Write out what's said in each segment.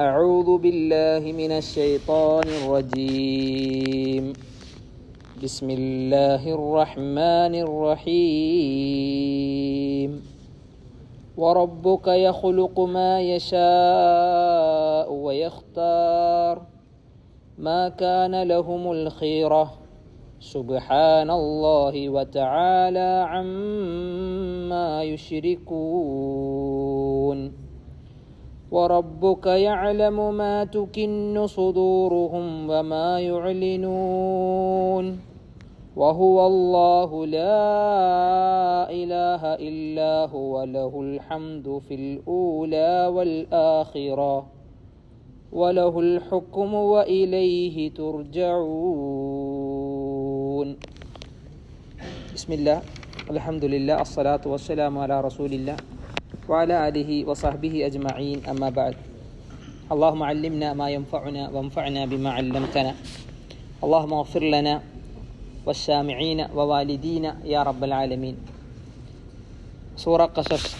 أعوذ بالله من الشيطان الرجيم. بسم الله الرحمن الرحيم. وربك يخلق ما يشاء ويختار. ما كان لهم الخيرة. سبحان الله وتعالى عما يشركون. وربك يعلم ما تكن صدورهم وما يعلنون. وهو الله لا إله إلا هو له الحمد في الأولى والآخرة وله الحكم وإليه ترجعون. بسم الله الحمد لله الصلاة والسلام على رسول الله. وعلى آله وصحبه أجمعين أما بعد اللهم علمنا ما ينفعنا وانفعنا بما علمتنا اللهم اغفر لنا والسامعين ووالدين يا رب العالمين സൂറ കസസ്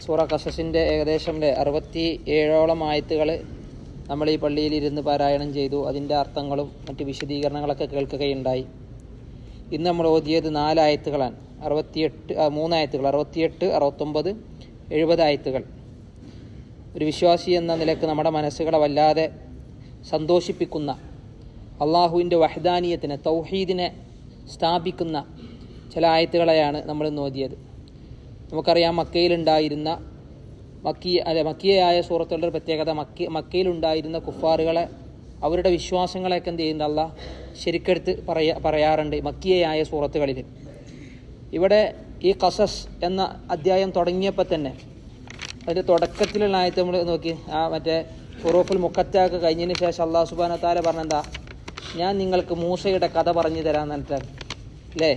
സൂറ കസസിൻ്റെ ഏകദേശം അറുപത്തി ഏഴോളം ആയത്തുകൾ നമ്മൾ ഈ പള്ളിയിൽ ഇരുന്ന് പാരായണം ചെയ്തു അതിൻ്റെ അർത്ഥങ്ങളും മറ്റ് വിശദീകരണങ്ങളൊക്കെ കേൾക്കുകയുണ്ടായി ഇന്ന് നമ്മൾ ഓതിയത് നാലായത്തുകളാണ് അറുപത്തിയെട്ട് മൂന്നായത്തുകൾ അറുപത്തിയെട്ട് അറുപത്തൊമ്പത് എഴുപതായത്തുകൾ ഒരു വിശ്വാസി എന്ന നിലയ്ക്ക് നമ്മുടെ മനസ്സുകളെ വല്ലാതെ സന്തോഷിപ്പിക്കുന്ന അള്ളാഹുവിന്റെ വഹദാനീയത്തിനെ തൗഹീദിനെ സ്ഥാപിക്കുന്ന ചില ആയത്തുകളെയാണ് നമ്മൾ ഓതിയത്. നമുക്കറിയാം മക്കയിലുണ്ടായിരുന്ന മക്കിയ അല്ലെ മക്കിയായ സൂറത്തുകളുടെ പ്രത്യേകത മക്കി മക്കയിലുണ്ടായിരുന്ന കുഫാറുകളെ അവരുടെ വിശ്വാസങ്ങളെയൊക്കെ എന്ത് ചെയ്യുന്നുണ്ട്? അല്ല ശരിക്കെടുത്ത് പറയാ പറയാറുണ്ട്. മക്കിയയായ സൂറത്തുകളിൽ ഇവിടെ ഈ കസസ് എന്ന അധ്യായം തുടങ്ങിയപ്പോൾ തന്നെ അതിന്റെ തുടക്കത്തിലുള്ള ആയത്ത് നമ്മൾ നോക്കി. ആ മറ്റേ ഫുറൂഫുൽ മുക്കത്താക്ക് കഴിഞ്ഞതിന് ശേഷം അള്ളാഹു സുബാന താല പറഞ്ഞെന്താ? ഞാൻ നിങ്ങൾക്ക് മൂസയുടെ കഥ പറഞ്ഞു തരാമെന്ന് പറഞ്ഞിട്ടാണ്. അല്ലേ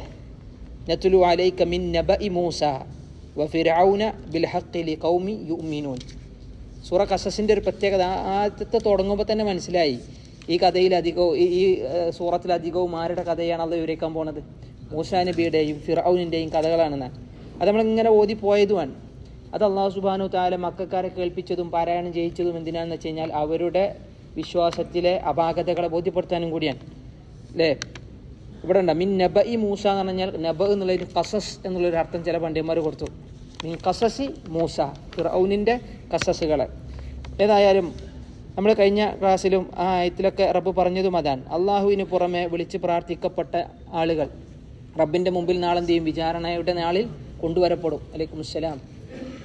നത്തുലു അലൈക മിൻ ഇ മൂസ വ ഫിർഔന ബിൽ ഹഖ് ലി ഖൗമി യുഅ്മിനൂൻ. സൂറ കസസിന്റെ ഒരു പ്രത്യേകത. ആദ്യത്തെ തുടങ്ങുമ്പോൾ തന്നെ മനസ്സിലായി. ഈ കഥയിൽ അധികവും ഈ ഈ സൂറത്തിലധികവും ആരുടെ കഥയാണ് അത് വിവരിക്കാൻ പോണത്? മൂസാ നബിയുടെയും ഫിറൌനിന്റെയും കഥകളാണെന്ന്. അത് നമ്മളിങ്ങനെ ഓതി പോയതുമാണ്. അത് അള്ളാഹു സുബാനു താല മക്കാരെ കേൾപ്പിച്ചതും പാരായണം ചെയ്യിച്ചതും എന്തിനാണെന്ന് വെച്ച് കഴിഞ്ഞാൽ അവരുടെ വിശ്വാസത്തിലെ അപാകതകളെ ബോധ്യപ്പെടുത്താനും കൂടിയാണ്. അല്ലേ ഇവിടെ ഉണ്ട്? മിൻ നബ ഇ മൂസ എന്ന് പറഞ്ഞാൽ നബ എന്നുള്ളൊരു കസസ് എന്നുള്ളൊരു അർത്ഥം ചില പണ്ഡിതന്മാർ കൊടുത്തു. മിൻ കസസി മൂസ ഫിറൌനിന്റെ കസസുകളെ. ഏതായാലും നമ്മൾ കഴിഞ്ഞ ക്ലാസ്സിലും ആ ആയത്തിലൊക്കെ റബ്ബ് പറഞ്ഞതും അതാണ്. അള്ളാഹുവിന് പുറമെ വിളിച്ച് പ്രാർത്ഥിക്കപ്പെട്ട ആളുകൾ റബ്ബിന്റെ മുമ്പിൽ നാളെന്തെയും വിചാരണയുടെ നാളിൽ കൊണ്ടുവരപ്പെടും. അലൈക്കും സലാം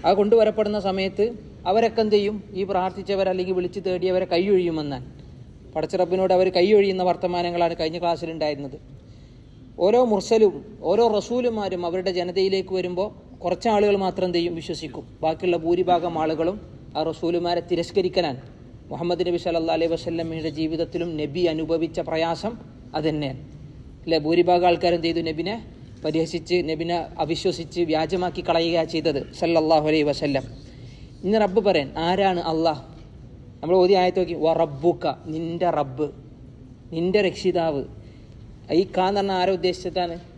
ആ കൊണ്ടുവരപ്പെടുന്ന സമയത്ത് അവരൊക്കെ എന്ത് ചെയ്യും? ഈ പ്രാർത്ഥിച്ചവർ അല്ലെങ്കിൽ വിളിച്ച് തേടിയവരെ കൈയൊഴിയുമെന്നാണ് പടച്ച റബ്ബിനോട് അവർ കൈയൊഴിയുന്ന വർത്തമാനങ്ങളാണ് കഴിഞ്ഞ ക്ലാസ്സിലുണ്ടായിരുന്നത്. ഓരോ മുർസലും ഓരോ റസൂലുമാരും അവരുടെ ജനതയിലേക്ക് വരുമ്പോൾ കുറച്ച് ആളുകൾ മാത്രം എന്ത് ചെയ്യും? വിശ്വസിക്കും. ബാക്കിയുള്ള ഭൂരിഭാഗം ആളുകളും ആ റസൂലുമാരെ തിരസ്കരിക്കലാണ്. മുഹമ്മദ് നബി സല്ല അലൈഹി വസല്ലമ്മയുടെ ജീവിതത്തിലും നബി അനുഭവിച്ച പ്രയാസം അതുതന്നെയാണ് അല്ലെ? ഭൂരിഭാഗം ആൾക്കാരും ചെയ്തു? നബിനെ പരിഹസിച്ച് നബിനെ അവിശ്വസിച്ച് വ്യാജമാക്കി കളയുക ചെയ്തത് സല്ലല്ലാഹു അലൈഹി വസല്ലം. ഇന്ന് റബ്ബ് പറയാൻ ആരാണ് അള്ളാഹ്? നമ്മൾ ഓതി ആയത്ത് നോക്കി. വ റബ്ബുക്ക നിന്റെ റബ്ബ് നിന്റെ രക്ഷിതാവ്. ഈ കാന്ന് പറഞ്ഞാൽ ആരെ ഉദ്ദേശിച്ചിട്ടാണ്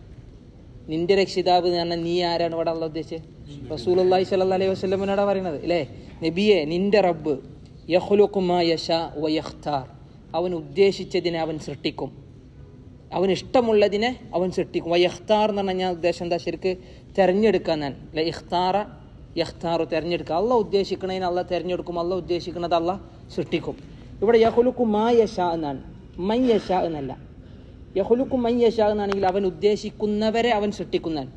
നിന്റെ രക്ഷിതാവ് എന്ന് പറഞ്ഞാൽ നീ ആരാണ്? ഇവിടെ ഉള്ള ഉദ്ദേശിച്ചത് റസൂൽ അള്ളാഹി സ്വല്ലാ അലൈഹി വസ്ലമിനോടാ പറയുന്നത്. അല്ലേ നബിയെ നിന്റെ റബ്ബ് യഹ്ലുക്കുമാ അവൻ ഉദ്ദേശിച്ചതിനെ അവൻ സൃഷ്ടിക്കും. അവൻ ഇഷ്ടമുള്ളതിനെ അവൻ സൃഷ്ടിക്കും. വയഖ്താർ എന്ന് പറഞ്ഞാൽ ഞാൻ ഉദ്ദേശം എന്താ ശരിക്ക്? തിരഞ്ഞെടുക്കാൻ ഞാൻ. അല്ലെ ഇഖ്താറ യഖ്താറു തിരഞ്ഞെടുക്കുക. അല്ല ഉദ്ദേശിക്കണതിന് അല്ല തിരഞ്ഞെടുക്കും. അല്ല ഉദ്ദേശിക്കുന്നത് അല്ല സൃഷ്ടിക്കും. ഇവിടെ യഹുലുക്കു മാ യഷ എന്നാണ്. മൈ യഷ എന്നല്ല. യഹുലുക്കു മൈ യഷ എന്നാണെങ്കിൽ അവൻ ഉദ്ദേശിക്കുന്നവരെ അവൻ സൃഷ്ടിക്കുന്നവൻ.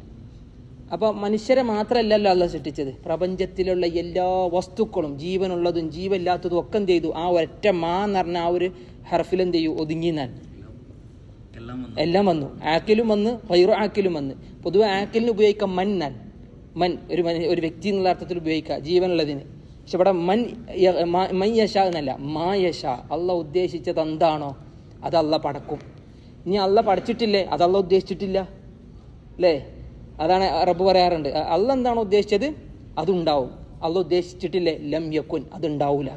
അപ്പോൾ മനുഷ്യരെ മാത്രമല്ലല്ലോ അല്ല സൃഷ്ടിച്ചത്. പ്രപഞ്ചത്തിലുള്ള എല്ലാ വസ്തുക്കളും ജീവനുള്ളതും ജീവനില്ലാത്തതും ഒക്കെ എന്ത് ചെയ്തു? ആ ഒറ്റ മാ എന്ന് പറഞ്ഞ ആ ഒരു ഹർഫിൽ എന്ത് ചെയ്യൂ ഒതുങ്ങിന്നാൻ എല്ലാം വന്നു. ആക്കിലും വന്ന് വൈറു ആക്കിലും വന്ന്. പൊതുവെ ആക്കിലിന് ഉപയോഗിക്കാം മൻ നാൻ മൻ ഒരു ഒരു വ്യക്തി എന്നുള്ള അർത്ഥത്തിൽ ഉപയോഗിക്കുക ജീവനുള്ളതിന്. പക്ഷെ ഇവിടെ മൻ മൻ യശ എന്നല്ല മാ യശ. അല്ല ഉദ്ദേശിച്ചത് എന്താണോ അത് അല്ല പടക്കും. ഇനി അല്ല പഠിച്ചിട്ടില്ലേ? അതല്ല ഉദ്ദേശിച്ചിട്ടില്ല. അല്ലേ അതാണ് റബ്ബ് പറയാറുണ്ട്. അല്ല എന്താണോ ഉദ്ദേശിച്ചത്? അതുണ്ടാവും. അല്ല ഉദ്ദേശിച്ചിട്ടില്ലേ? ലം യക്കുൻ അതുണ്ടാവൂല.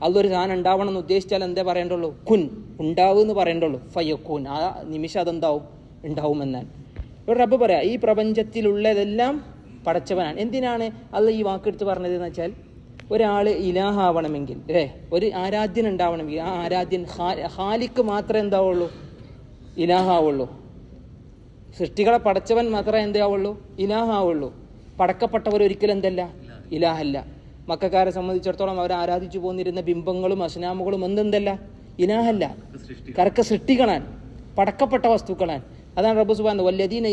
അല്ലൊരു സാധനം ഉണ്ടാവണം എന്ന് ഉദ്ദേശിച്ചാൽ എന്തേ പറയണ്ടുള്ളൂ കുൻ ഉണ്ടാവും എന്ന് പറയണ്ടുള്ളൂ ഫയക്കൂൻ ആ നിമിഷം അതെന്താവും? ഉണ്ടാവുമെന്നാൽ. ഇവിടെ റബ്ബ് പറയാം ഈ പ്രപഞ്ചത്തിലുള്ളതെല്ലാം പടച്ചവനാണ്. എന്തിനാണ് അല്ല ഈ വാക്കെടുത്ത് പറഞ്ഞത് എന്ന് വെച്ചാൽ ഒരാൾ ഇലാഹാവണമെങ്കിൽ അല്ലേ ഒരു ആരാധ്യൻ ഉണ്ടാവണമെങ്കിൽ ആ ആരാധ്യൻ ഹാലിക്ക് മാത്രമേ എന്താവുള്ളൂ. ഇലാഹാവുള്ളൂ. സൃഷ്ടികളെ പടച്ചവൻ മാത്രമേ എന്താവുള്ളൂ ഇനാഹാവുള്ളൂ പടക്കപ്പെട്ടവർ ഒരിക്കലും എന്തല്ല? ഇലാഹല്ല. മക്കാരെ സംബന്ധിച്ചിടത്തോളം അവർ ആരാധിച്ചു പോന്നിരുന്ന ബിംബങ്ങളും അസ്നാമുകളും എന്തെന്തല്ല ഇലാഹല്ല. കറക്ക സൃഷ്ടികളാൻ പടക്കപ്പെട്ട വസ്തുക്കളാൻ അതാണ് റബ്ബു സുബാൻ വല്ലദീന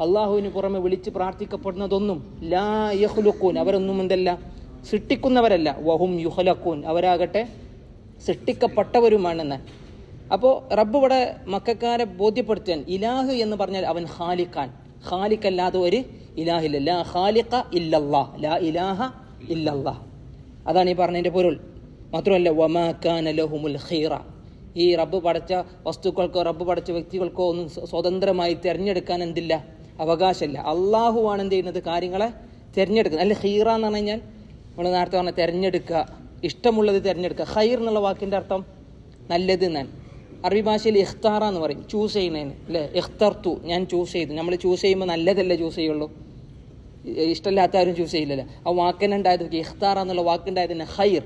അള്ളാഹുവിന് പുറമെ വിളിച്ച് പ്രാർത്ഥിക്കപ്പെടുന്നതൊന്നും ലാ യഹ്ലുക്കൂൻ അവരൊന്നും എന്തല്ല? സൃഷ്ടിക്കുന്നവരല്ല. വഹും യുഹലക്കൂൻ അവരാകട്ടെ സൃഷ്ടിക്കപ്പെട്ടവരുമാണെന്ന്. അപ്പോൾ റബ്ബ് ഇവിടെ മക്കാരെ ബോധ്യപ്പെടുത്താൻ ഇലാഹ് എന്ന് പറഞ്ഞാൽ അവൻ ഹാലിഖാൻ. ഖാലിഖ് അല്ലാതെ ഒരു ഇലാഹില്ല. ലാ ഇലാഹ ഇല്ലല്ലാ. അതാണ് ഈ പറഞ്ഞതിന്റെ പൊരുൾ. മാത്രമല്ല വമാ ലഹുമുൽ ഖീറ. ഈ റബ്ബ് പഠിച്ച വസ്തുക്കൾക്കോ റബ്ബ് പഠിച്ച വ്യക്തികൾക്കോ ഒന്നും സ്വതന്ത്രമായി തിരഞ്ഞെടുക്കാൻ എന്തില്ല? അവകാശമില്ല. അള്ളാഹുവാണ് എന്ത് ചെയ്യുന്നത്? കാര്യങ്ങളെ തിരഞ്ഞെടുക്കുന്നത്. അല്ല ഹീറ എന്ന് പറഞ്ഞു കഴിഞ്ഞാൽ നമ്മൾ നേരത്തെ പറഞ്ഞ തിരഞ്ഞെടുക്കുക. ഇഷ്ടമുള്ളത് തിരഞ്ഞെടുക്കുക. ഹൈർ എന്നുള്ള വാക്കിന്റെ അർത്ഥം നല്ലത് എന്നാണ്. അറബി ഭാഷയിൽ ഇഖ്താറ എന്ന് പറയും. ചൂസ് ചെയ്യുന്നതിന് അല്ലേ? ഇഖ്തർത്തു ഞാൻ ചൂസ് ചെയ്തു. നമ്മൾ ചൂസ് ചെയ്യുമ്പോൾ നല്ലതല്ലേ ചൂസ് ചെയ്യുള്ളൂ? ഇഷ്ടമല്ലാത്ത ആരും ചൂസ് ചെയ്യില്ലല്ലോ. ആ വാക്കിനെ ഉണ്ടായത് ഇഖ്താറ എന്നുള്ള വാക്കുണ്ടായതിന് ഹൈർ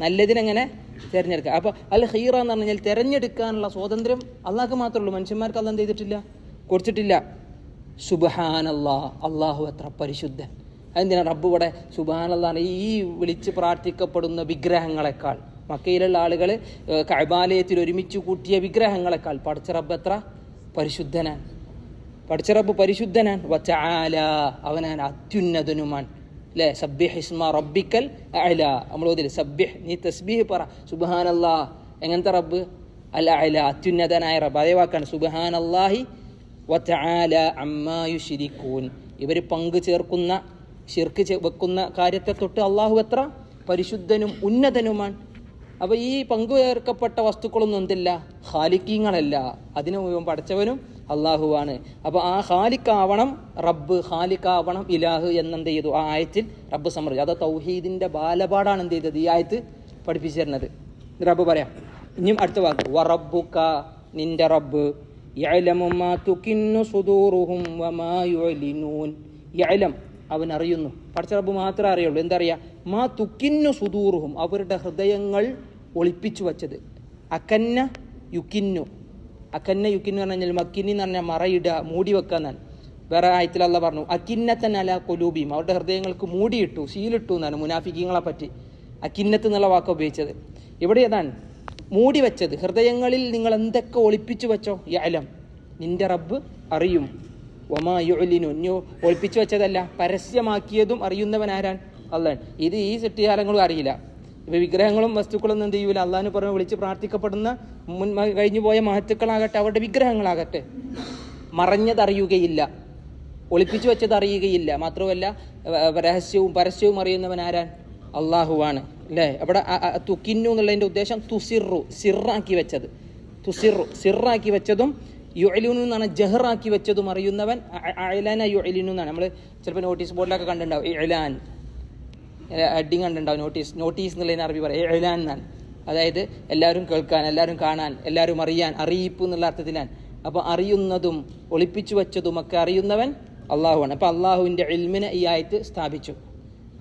നല്ലതിനെങ്ങനെ തിരഞ്ഞെടുക്കുക. അപ്പോൾ അൽ ഹൈറ എന്ന് പറഞ്ഞാൽ തിരഞ്ഞെടുക്കാനുള്ള സ്വാതന്ത്ര്യം അള്ളാഹ്ക്ക് മാത്രമേ ഉള്ളൂ. മനുഷ്യന്മാർക്ക് അല്ല എന്ത് ചെയ്തിട്ടില്ല? കൊടുത്തിട്ടില്ല. സുബഹാൻ അള്ളാഹ് എത്ര പരിശുദ്ധൻ. അതെന്തിനാണ് റബ്ബ് ഇവിടെ അള്ളാഹ് ഈ വിളിച്ച് പ്രാർത്ഥിക്കപ്പെടുന്ന വിഗ്രഹങ്ങളെക്കാൾ? മക്കയിലുള്ള ആളുകൾ കൈബാലയത്തിൽ ഒരുമിച്ച് കൂട്ടിയ വിഗ്രഹങ്ങളെക്കാൾ പടച്ചറബ് എത്ര? പരിശുദ്ധനാണ് പടച്ചറബ് പരിശുദ്ധനാൻ. വച്ചാല അവനാൻ അത്യുന്നതനുമാൻ. അല്ലേ സബ്യഹിസ്മ റബ്ബിക്കൽ അല നമ്മൾ ഓതില്ല? സബ്ബിഹ്. നീ തസ്ബീഹ് പറ. സുബാനല്ലാ എങ്ങനത്തെ റബ്ബ്? അല്ല അല അത്യുന്നതനായ റബ്ബ്. അതേ വാക്കാണ്. സുബാനല്ലാഹി വച്ചാല അമ്മായു ശിരിക്കൂൻ ഇവർ പങ്കു ചേർക്കുന്ന ശിർക്ക് വെക്കുന്ന കാര്യത്തെ തൊട്ട് അള്ളാഹു എത്ര? പരിശുദ്ധനും ഉന്നതനുമാണ് അപ്പോൾ ഈ പങ്കുചേർക്കപ്പെട്ട വസ്തുക്കളൊന്നും എന്തില്ല? ഹാലിക്കീങ്ങളല്ല അതിനു മുഴുവൻ പഠിച്ചവനും അള്ളാഹുവാണ്. അപ്പോൾ ആ ഹാലിക്കാവണം റബ്ബ് ഹാലിക്കാവണം ഇലാഹ് എന്നെന്ത് ചെയ്തു? ആ ആയത്തിൽ റബ്ബ് സമർപ്പിച്ചു. അത് തൗഹീദിന്റെ ബാലപാടാണ് എന്ത് ചെയ്തത്? ഈ ആയത്ത് പഠിപ്പിച്ചു തരുന്നത് റബ്ബ് പറയാം. ഇനിയും അടുത്ത വാക്ക്. വറബുക്ക നിന്റെ റബ്ബ്. യലമുമാ തുകിന്നു സുദൂറുഹും വമാ യുലിനൂൻ അവൻ അറിയുന്നു പടച്ചറബ് മാത്രമേ അറിയുള്ളൂ. എന്തറിയാം? മാ തുക്കിന്നു സുദൂറുഹും. അവരുടെ ഹൃദയങ്ങൾ ഒളിപ്പിച്ചു വച്ചത്. അക്കന്ന യുക്കിന്നു. അക്കന്ന യുക്കിന്നു എന്ന് പറഞ്ഞാൽ മക്കിന്നി എന്ന് പറഞ്ഞാൽ മറയിടുക മൂടി വെക്കാന്നാണ് വേറെ ആയത്തിൽ അല്ല പറഞ്ഞു അക്കിന്നത്തൻ അല കൊലൂബിയും അവരുടെ ഹൃദയങ്ങൾക്ക് മൂടിയിട്ടു ശീലിട്ടു എന്നാണ് മുനാഫിക്കങ്ങളെ പറ്റി. അക്കിന്നത്ത് എന്നുള്ള വാക്ക് ഉപയോഗിച്ചത്. ഇവിടെ ഏതാണ്? മൂടി വെച്ചത്. ഹൃദയങ്ങളിൽ നിങ്ങൾ എന്തൊക്കെ ഒളിപ്പിച്ചു വെച്ചോ? യഅലം. നിന്റെ റബ്ബ് അറിയും. ഒമാ യുലിനു ഒളിപ്പിച്ചു വെച്ചതല്ല പരസ്യമാക്കിയതും അറിയുന്നവൻ ആരാൻ അള്ളാൻ. ഇത് ഈ സൃഷ്ടികാലങ്ങളും അറിയില്ല. ഇപ്പൊ വിഗ്രഹങ്ങളും വസ്തുക്കളും എന്ത് ചെയ്യൂല അള്ളാഹിന് പുറമെ വിളിച്ച് പ്രാർത്ഥിക്കപ്പെടുന്ന മുൻ കഴിഞ്ഞു പോയ മഹത്തുക്കളാകട്ടെ അവരുടെ വിഗ്രഹങ്ങളാകട്ടെ മറഞ്ഞതറിയുകയില്ല. ഒളിപ്പിച്ചു വെച്ചത് അറിയുകയില്ല മാത്രമല്ല രഹസ്യവും പരസ്യവും അറിയുന്നവൻ ആരാൻ അള്ളാഹുവാണ്. അല്ലേ? അവിടെ തുക്കിന്നു എന്നുള്ളതിന്റെ ഉദ്ദേശം തുസിറു സിറാക്കി വെച്ചത്. തുസിറു സിറാക്കി വെച്ചതും യുഅലിനു എന്നാണ് ജഹറാക്കി വെച്ചതും അറിയുന്നവൻ അയലാന യുഅലിനു എന്നാണ്. നമ്മൾ ചിലപ്പോൾ നോട്ടീസ് ബോർഡിലൊക്കെ കണ്ടിട്ടുണ്ടാവും. എലാൻ ഹെഡിങ് കണ്ടിട്ടുണ്ടാവും നോട്ടീസ് നോട്ടീസ് എന്നുള്ളതിന് അറബി പറയാം. ഇലാൻ എന്നാണ്. അതായത് എല്ലാവരും കേൾക്കാൻ എല്ലാവരും കാണാൻ എല്ലാവരും അറിയാൻ അറിയിപ്പ് എന്നുള്ള അർത്ഥത്തിലാണ്. അപ്പോൾ അറിയുന്നതും ഒളിപ്പിച്ചു വെച്ചതും ഒക്കെ അറിയുന്നവൻ അള്ളാഹുവാണ്. അപ്പോൾ അള്ളാഹുവിന്റെ എൽമിനെ ഈ ആയത്ത് സ്ഥാപിച്ചു.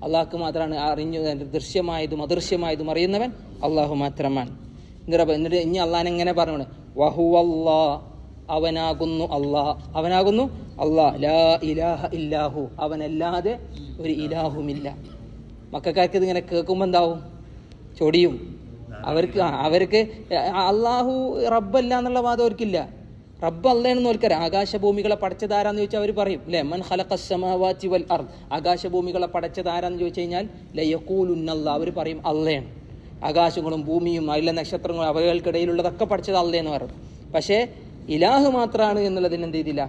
അള്ളാഹ്ക്ക് മാത്രമാണ് അറിഞ്ഞു ദൃശ്യമായതും അദൃശ്യമായതും അറിയുന്നവൻ അള്ളാഹു മാത്രമാണ്. എന്നിട്ട് ഇനി അള്ളാഹൻ എങ്ങനെ പറഞ്ഞു വഹു വഹുവല്ലാ അവനാകുന്നു അള്ളാഹ്. അവനാകുന്നു അള്ളാഹ്. ലാ ഇലാഹ ഇല്ലാഹു. അവനല്ലാതെ ഒരു ഇലാഹുമില്ല. മക്കാർക്ക് ഇതിങ്ങനെ കേൾക്കുമ്പോൾ എന്താവും? ചൊടിയും. അവർക്ക് അവർക്ക് അള്ളാഹു റബ്ബല്ല എന്നുള്ള വാദം അവർക്കില്ല. റബ്ബ് അള്ളയാണെന്ന് അവർക്കറിയാം ആകാശഭൂമികളെ പടച്ചതാരാന്ന് ചോദിച്ചാൽ അവർ പറയും. അല്ലേ മൻ ഖലഖസ്സമാവാതി വൽ അർദ്. ആകാശഭൂമികളെ പടച്ചതാരാന്ന് ചോദിച്ചു കഴിഞ്ഞാൽ ലയക്കൂലുന്നല്ല അവർ പറയും അള്ളയാണ് ആകാശങ്ങളും ഭൂമിയും അതിലെ നക്ഷത്രങ്ങളും അവകൾക്കിടയിലുള്ളതൊക്കെ പഠിച്ചത് അള്ളയെന്ന് പറയും. പക്ഷേ ഇലാഹ് മാത്രമാണ് എന്നുള്ളതിന് എന്ത് ചെയ്തില്ല?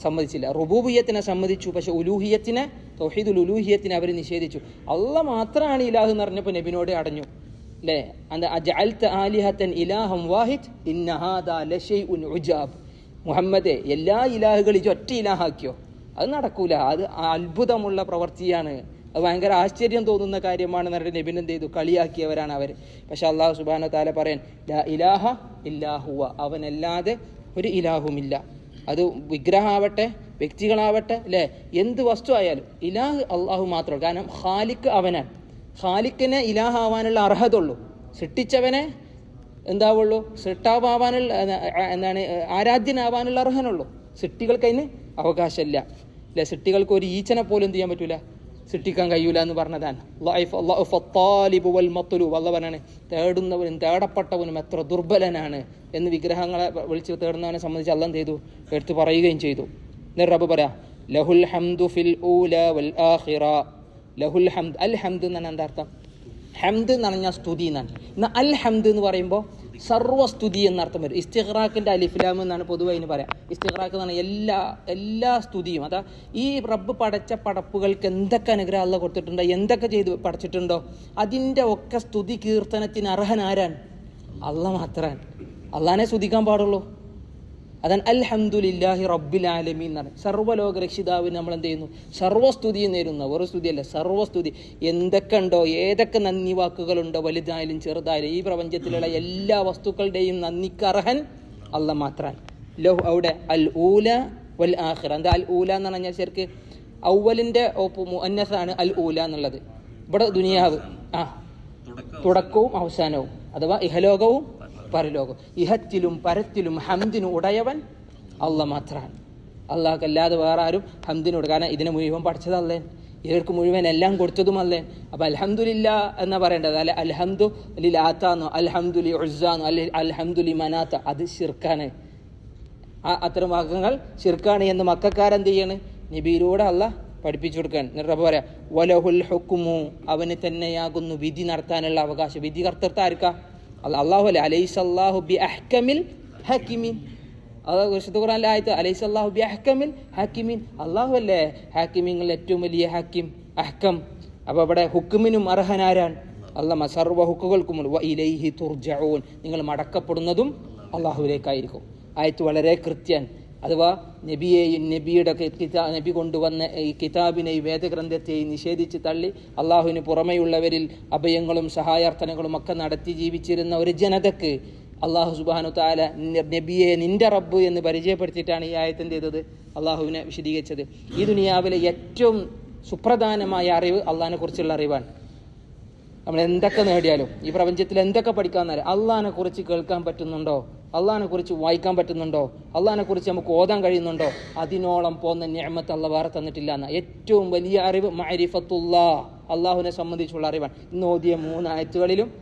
സമ്മതിച്ചില്ല. റുബൂബിയത്തിനെ സമ്മതിച്ചു. പക്ഷെ ഉലൂഹിയത്തിനെ തൗഹീദുൽ ഉലൂഹിയത്തിനെ അവർ നിഷേധിച്ചു. അല്ല മാത്രമാണ് ഇലാഹ് എന്ന് പറഞ്ഞപ്പോൾ നബിനോട് അടഞ്ഞു. അല്ലേ അജഅൽത ആലിഹത്തൻ വാഹിദ് മുഹമ്മദെ എല്ലാ ഇലാഹുകളും ഒറ്റ ഇലാഹാക്കിയോ അത് നടക്കൂല. അത് അത്ഭുതമുള്ള പ്രവൃത്തിയാണ് അത് ഭയങ്കര ആശ്ചര്യം തോന്നുന്ന കാര്യമാണ് എന്നിട്ട് നബിൻ എന്ത് ചെയ്തു? കളിയാക്കിയവരാണ് അവർ പക്ഷെ അള്ളാഹു സുബാന താല പറയാൻ ഇലാഹ ഇല്ലാഹുവ അവനല്ലാതെ ഒരു ഇലാഹുമില്ല അത് വിഗ്രഹമാവട്ടെ വ്യക്തികളാവട്ടെ അല്ലേ? എന്ത് വസ്തു ആയാലും ഇലാഹ് അള്ളാഹു മാത്രമേ കാരണം ഖാലിക്ക് അവനാണ്. ഖാലിക്കിനെ ഇലാഹാവാനുള്ള അർഹത ഉള്ളൂ സൃഷ്ടിച്ചവനെ എന്താവുള്ളൂ? സൃഷ്ടാവാനുള്ള എന്താണ് ആരാധ്യനാവാനുള്ള അർഹനുള്ളൂ. സൃഷ്ടികൾക്ക് അതിന് അവകാശമില്ല. അല്ലെ? സൃഷ്ടികൾക്ക് ഒരു ഈച്ചനെ പോലും എന്ത് ചെയ്യാൻ പറ്റൂല? സൃഷ്ടിക്കാൻ കഴിയൂല എന്ന് പറഞ്ഞതാണ് വല്ല പറഞ്ഞാണ് തേടുന്നവനും തേടപ്പെട്ടവനും എത്ര ദുർബലനാണ് എന്ന് വിഗ്രഹങ്ങളെ വിളിച്ച് തേടുന്നവനെ സംബന്ധിച്ച് അല്ലാം ചെയ്തു? എടുത്തു പറയുകയും ചെയ്തു. റബ്ബ് പറയാ ലഹുൽ ഹംദു ഫിൽ ഊല വൽ ആഖിറ. ലഹുൽ ഹംദ് അൽ ഹംദ് എന്നാണ് എന്താ അർത്ഥം? ഹംദ് എന്ന് പറഞ്ഞാൽ സ്തുതി എന്നാണ്. എന്നാൽ അൽ ഹംദ് എന്ന് പറയുമ്പോൾ സർവസ്തുതി എന്നർത്ഥം വരും. ഇസ്തിഖ്റാഖിന്റെ അലിഫ്ലാം എന്നാണ് പൊതുവായി അതിന് പറയാം. ഇസ്തിഹ്റാഖ് എന്ന് പറഞ്ഞാൽ എല്ലാ എല്ലാ സ്തുതിയും. അതാ ഈ റബ്ബ് പടച്ച പടപ്പുകൾക്ക് എന്തൊക്കെ അനുഗ്രഹം അല്ല കൊടുത്തിട്ടുണ്ടോ? എന്തൊക്കെ ചെയ്ത് പടച്ചിട്ടുണ്ടോ? അതിന്റെ ഒക്കെ സ്തുതി കീർത്തനത്തിന് അർഹനാരാൻ അല്ല മാത്രാൻ. അള്ളാനെ സ്തുതിക്കാൻ പാടുള്ളൂ. അതാണ് അൽഹംദുലില്ലാഹി റബ്ബിൽ ആലമീൻ എന്നാണ് സർവലോക രക്ഷിതാവിന് നമ്മൾ എന്ത് ചെയ്യുന്നു? സർവസ്തുതി നേരുന്നു. ഒരു സ്തുതിയല്ല സർവസ്തുതി. എന്തൊക്കെ ഉണ്ടോ ഏതൊക്കെ നന്ദി വാക്കുകളുണ്ടോ വലുതായാലും ചെറുതായാലും ഈ പ്രപഞ്ചത്തിലുള്ള എല്ലാ വസ്തുക്കളുടെയും നന്ദിക്ക് അർഹൻ അല്ല മാത്രാൻ ലഹു അവിടെ അൽ ഊല വൽ ആഹിർ എന്താ അൽ ഊല എന്ന് പറഞ്ഞാൽ ശരിക്ക് ഔവലിന്റെ മുഅന്നസാണ് അൽ ഊല എന്നുള്ളത്. ഇവിടെ ദുനിയാവ് ആ തുടക്കവും അവസാനവും. അഥവാ ഇഹലോകവും പരലോകം. ഇഹത്തിലും പരത്തിലും ഹംദിനും ഉടയവൻ അള്ള മാത്രമാണ് അള്ളാഹ്ക്കല്ലാതെ വേറെ ആരും ഹംദിനോട് കാരണം ഇതിനെ മുഴുവൻ പഠിച്ചതല്ലേ? ഇവർക്ക് മുഴുവൻ എല്ലാം കൊടുത്തതുമല്ലേ? അപ്പൊ അൽഹംദുലില്ല എന്ന് പറയേണ്ടത്? അല്ലെ അൽഹംദു ലാത്താന്നോ അൽഹംദുലി ഉസാന്നോ അല്ലെ അൽഹംദുലി മനാത്ത? അത് ഷിർക്കാണ് ആ അത്തരം വാക്കങ്ങൾ ഷിർക്കാണ് എന്ന് മക്കാരെന്ത് ചെയ്യാണ്? നബിയിലൂടെ അല്ല പഠിപ്പിച്ചു കൊടുക്കാൻ എന്നിട്ട് അപ്പൊ പറയാം വലഹുൽ ഹുക്കുമു അവന് തന്നെയാകുന്നു വിധി നടത്താനുള്ള അവകാശം. വിധി കർത്തർത്താർക്കാ അള്ളാഹു അല്ലേ? അലൈസ് ബി അഹ്കമിൽ ഹക്കിമിൻ. അത് വിശുദ്ധ ഖുറാനിലെ ആയത്ത് അലൈസ് ബി അഹ്കമിൽ ഹക്കിമിൻ. അള്ളാഹു അല്ലേ? ഹാക്കിമീങ്ങളിൽ ഏറ്റവും വലിയ ഹക്കിം അഹ്കം. അപ്പോൾ അവിടെ ഹുക്കുമിനും അർഹനാരാണ്. അല്ല സർവ ഹുക്കുകൾക്കും ഇലൈഹി തുർജഊൻ. നിങ്ങൾ മടക്കപ്പെടുന്നതും അള്ളാഹുവിലേക്കായിരിക്കും ആയത്ത് വളരെ കൃത്യൻ അഥവാ നബിയെയും നബിയുടെ കിതാ നബി കൊണ്ടുവന്ന ഈ കിതാബിനെയും വേദഗ്രന്ഥത്തെയും നിഷേധിച്ച് തള്ളി അള്ളാഹുവിന് പുറമെയുള്ളവരിൽ അഭയങ്ങളും സഹായാർത്ഥനകളും ഒക്കെ നടത്തി ജീവിച്ചിരുന്ന ഒരു ജനതക്ക് അള്ളാഹു സുബാനു താല നബിയെ നിന്റെ റബ്ബ് എന്ന് പരിചയപ്പെടുത്തിയിട്ടാണ് ഈ ആയത്തിന്റെ ചെയ്തത് അള്ളാഹുവിനെ വിശദീകരിച്ചത്. ഈ ദുനിയാവിലെ ഏറ്റവും സുപ്രധാനമായ അറിവ് അള്ളാഹിനെ കുറിച്ചുള്ള അറിവാണ്. നമ്മൾ എന്തൊക്കെ നേടിയാലും ഈ പ്രപഞ്ചത്തിൽ എന്തൊക്കെ പഠിക്കാൻ നേരം അള്ളഹാനെ കുറിച്ച് കേൾക്കാൻ പറ്റുന്നുണ്ടോ? അള്ളഹാനെ കുറിച്ച് വായിക്കാൻ പറ്റുന്നുണ്ടോ? അള്ളഹാനെ കുറിച്ച് നമുക്ക് ഓതാൻ കഴിയുന്നുണ്ടോ? അതിനോളം പോകുന്ന ഞാമത്ത് അള്ള വേറെ തന്നിട്ടില്ല എന്ന. ഏറ്റവും വലിയ അറിവ് മരിഫത്തുള്ള അള്ളാഹുവിനെ സംബന്ധിച്ചുള്ള അറിവാണ്. ഇന്ന് ഓതിയ മൂന്ന് ആയത്തുകളിലും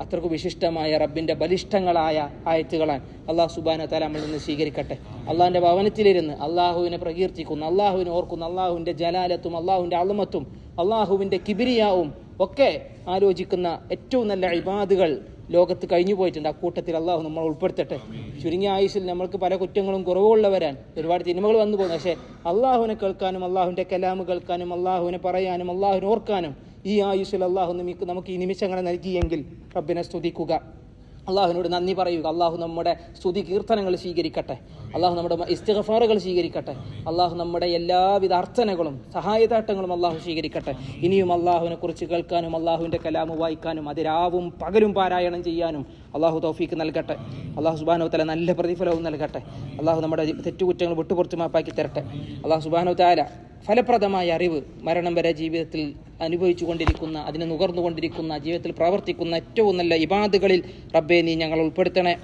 അത്രയ്ക്ക് വിശിഷ്ടമായ റബ്ബിന്റെ ബലിഷ്ഠങ്ങളായ ആയത്തുകളാണ്. അള്ളാഹു സുബാന തല നമ്മളിൽ നിന്ന് സ്വീകരിക്കട്ടെ. അള്ളാഹിന്റെ ഭവനത്തിലിരുന്ന് അള്ളാഹുവിനെ പ്രകീർത്തിക്കുന്ന. അള്ളാഹുവിനെ ഓർക്കുന്ന. അള്ളാഹുവിന്റെ ജലാലത്തും അള്ളാഹുവിന്റെ അളുമത്തും അള്ളാഹുവിന്റെ കിബിരിയാവും ഒക്കെ ആലോചിക്കുന്ന ഏറ്റവും നല്ല ഇബാദുകൾ ലോകത്ത് കഴിഞ്ഞു പോയിട്ടുണ്ട്. ആ കൂട്ടത്തിൽ അള്ളാഹു നമ്മൾ ഉൾപ്പെടുത്തട്ടെ. ചുരുങ്ങിയ ആയുസിൽ നമ്മൾക്ക് പല കുറ്റങ്ങളും കുറവുള്ളവരാണ് ഒരുപാട് തിന്മകൾ വന്നു പോകുന്നു. പക്ഷേ അള്ളാഹുവിനെ കേൾക്കാനും അള്ളാഹുവിന്റെ കലാമ് കേൾക്കാനും അള്ളാഹുവിനെ പറയാനും അള്ളാഹുവിനെ ഓർക്കാനും ഈ ആയുസിൽ അള്ളാഹു നമുക്ക് ഈ നിമിഷങ്ങളെ നൽകിയെങ്കിൽ റബ്ബിനെ സ്തുതിക്കുക. അള്ളാഹുവിനോട് നന്ദി പറയുക. അള്ളാഹു നമ്മുടെ സ്തുതി കീർത്തനങ്ങൾ സ്വീകരിക്കട്ടെ. അള്ളാഹു നമ്മുടെ ഇസ്തിഗഫാറുകൾ സ്വീകരിക്കട്ടെ. അള്ളാഹു നമ്മുടെ എല്ലാവിധ അർത്ഥനകളും സഹായതാട്ടങ്ങളും അള്ളാഹു സ്വീകരിക്കട്ടെ. ഇനിയും അള്ളാഹുവിനെ കുറിച്ച് കേൾക്കാനും അള്ളാഹുവിന്റെ കലാമ് വായിക്കാനും അതിരാവും പകലും പാരായണം ചെയ്യാനും അള്ളാഹു തൗഫീക്ക് നൽകട്ടെ. അള്ളാഹു സുബാനോ തല നല്ല പ്രതിഫലവും നൽകട്ടെ. അള്ളാഹു നമ്മുടെ തെറ്റുകുറ്റങ്ങൾ വിട്ടുപുറത്ത് മാപ്പാക്കി തരട്ടെ. അള്ളാഹു സുബാനോ താല ഫലപ്രദമായ അറിവ് മരണം വരെ ജീവിതത്തിൽ അനുഭവിച്ചു കൊണ്ടിരിക്കുന്ന അതിനെ നുകർന്നുകൊണ്ടിരിക്കുന്ന ജീവിതത്തിൽ പ്രവർത്തിക്കുന്ന ഏറ്റവും നല്ല ഇബാദുകളിൽ റബ്ബെ നീ ഞങ്ങൾ ഉൾപ്പെടുത്തണേ.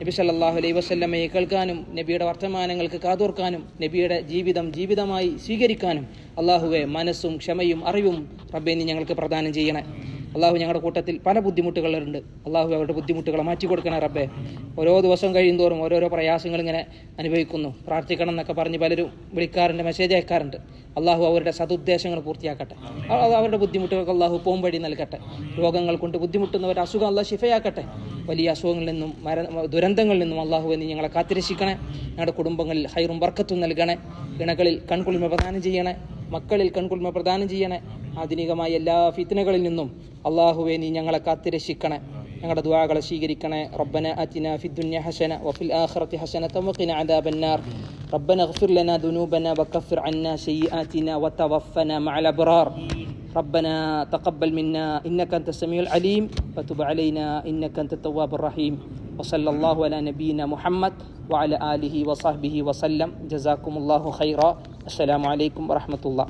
നബി സല്ലാഹു അലൈ വസല്ലമയെ കേൾക്കാനും നബിയുടെ വർത്തമാനങ്ങൾക്ക് കാതോർക്കാനും നബിയുടെ ജീവിതം ജീവിതമായി സ്വീകരിക്കാനും അള്ളാഹുവെ മനസ്സും ക്ഷമയും അറിവും റബ്ബെ നീ ഞങ്ങൾക്ക് പ്രദാനം ചെയ്യണേ. അള്ളാഹു ഞങ്ങളുടെ കൂട്ടത്തിൽ പല ബുദ്ധിമുട്ടുകളുണ്ട്. അള്ളാഹു അവരുടെ ബുദ്ധിമുട്ടുകളെ മാറ്റി കൊടുക്കണേ റബ്ബെ. ഓരോ ദിവസം കഴിയുന്തോറും ഓരോരോ പ്രയാസങ്ങൾ ഇങ്ങനെ അനുഭവിക്കുന്നു. പ്രാർത്ഥിക്കണം എന്നൊക്കെ പറഞ്ഞ് പലരും വിളിക്കാറുണ്ട് മെസ്സേജ് അയക്കാറുണ്ട്. അള്ളാഹു അവരുടെ സതുദ്ദേശങ്ങൾ പൂർത്തിയാക്കട്ടെ. അവരുടെ ബുദ്ധിമുട്ടുകൾക്ക് അള്ളാഹു പോംവഴി നൽകട്ടെ. രോഗങ്ങൾ കൊണ്ട് ബുദ്ധിമുട്ടുന്നവരുടെ അസുഖം അള്ളാഹ് ശിഫയാക്കട്ടെ. വലിയ അസുഖങ്ങളിൽ നിന്നും മര ദുരന്തങ്ങളിൽ നിന്നും അള്ളാഹു എന്ന് ഞങ്ങളെ കാത്തിരക്ഷിക്കണേ. ഞങ്ങളുടെ കുടുംബങ്ങളിൽ ഹൈറും വർക്കത്തും നൽകണേ. ഇണകളിൽ കൺകുളിമ പ്രദാനം ചെയ്യണേ. മക്കളിൽ കൺകുളിമ പ്രദാനം ചെയ്യണേ. ആധുനികമായ എല്ലാ ഫിത്തനകളിൽ നിന്നും അള്ളാഹുവെ നീ ഞങ്ങളെ കാത്തിരക്ഷിക്കണേ ഞങ്ങളുടെ ദുആകളെ സ്വീകരിക്കണേ റബ്ബന അത്തിന ഫി ദുനിയ ഹസന വഫിൽ ആഖിറതി ഹസനത വഖിന അദാബന്നാർ ربنا اغفر لنا ذنوبنا وكفر عنا سيئاتنا وتوفنا مع الأبرار ربنا تقبل منا إنك أنت السميع العليم وتب علينا إنك أنت التواب الرحيم وصلى الله على نبينا محمد وعلى آله وصحبه وسلم جزاكم الله خيرا السلام عليكم ورحمة الله